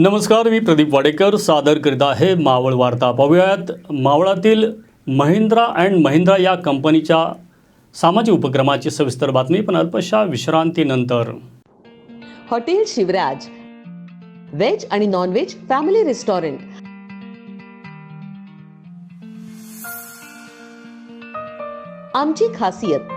नमस्कार मी प्रदीप वाडेकर. सादर करीत आहे मावळ वार्ता. पाहूयात मावळातील महिंद्रा अँड महिंद्रा या कंपनीच्या सामाजिक उपक्रमाची सविस्तर बातमी. पण अल्पशा विश्रांतीनंतर. हॉटेल शिवराज. व्हेज आणि नॉन व्हेज फॅमिली रेस्टॉरंट. आमची खासियत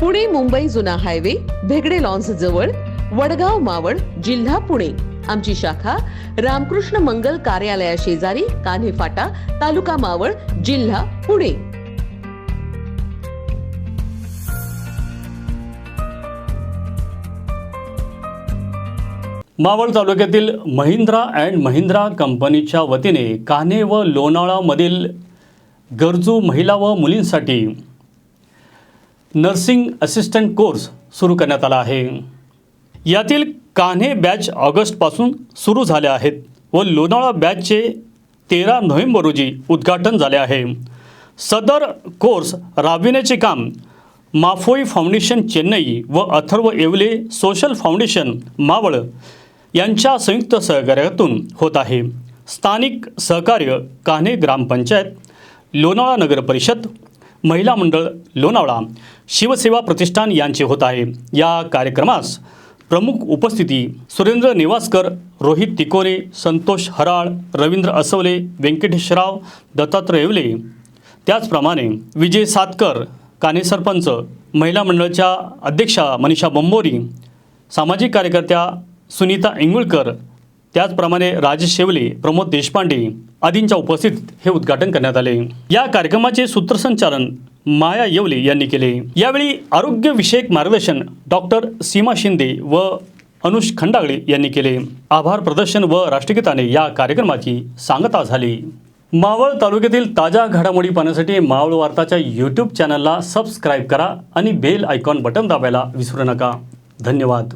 पुणे मुंबई जुना हायवे भेगडे लॉन्स जवळ वडगाव मावळ जिल्हा पुणे. आमची शाखा रामकृष्ण मंगल कार्यालया शेजारी कान्हे फाटा तालुका मावळ जिल्हा पुणे. मावळ तालुक्यातील महिंद्रा अँड महिंद्रा कंपनीच्या वतीने कान्हे व लोणाळामधील गरजू महिला व मुलींसाठी नर्सिंग असिस्टंट कोर्स सुरू करण्यात आला आहे. यातील कान्हे बॅच ऑगस्टपासून सुरू झाले आहेत व लोणावळा बॅचचे तेरा नोव्हेंबर रोजी उद्घाटन झाले आहे. सदर कोर्स राबविण्याचे काम माफोई फाउंडेशन चेन्नई व अथर्व येवले सोशल फाउंडेशन मावळ यांच्या संयुक्त सहकार्यातून होत आहे. स्थानिक सहकार्य कान्हे ग्रामपंचायत लोणावळा नगर परिषद महिला मंडळ लोणावळा शिवसेवा प्रतिष्ठान यांचे होत आहे. या कार्यक्रमास प्रमुख उपस्थिती सुरेंद्र निवासकर रोहित तिकोरे संतोष हराळ रवींद्र असवले व्यंकटेशराव दत्तात्रय येवले त्याचप्रमाणे विजय सातकर काने सरपंच महिला मंडळाच्या अध्यक्षा मनीषा बंबोरी सामाजिक कार्यकर्त्या सुनीता इंगुळकर त्याचप्रमाणे राजेश शेवले प्रमोद देशपांडे आदींच्या उपस्थितीत हे उद्घाटन करण्यात आले. या कार्यक्रमाचे सूत्रसंचालन माया येवले यांनी केले. यावेळी आरोग्यविषयक मार्गदर्शन डॉक्टर सीमा शिंदे व अनुष खंडागळे यांनी केले. आभार प्रदर्शन व राष्ट्रगीताने या कार्यक्रमाची सांगता झाली. मावळ तालुक्यातील ताज्या घडामोडी पाहण्यासाठी मावळ वार्ताच्या यूट्यूब चॅनलला सबस्क्राईब करा आणि बेल आयकॉन बटन दाबायला विसरू नका. धन्यवाद.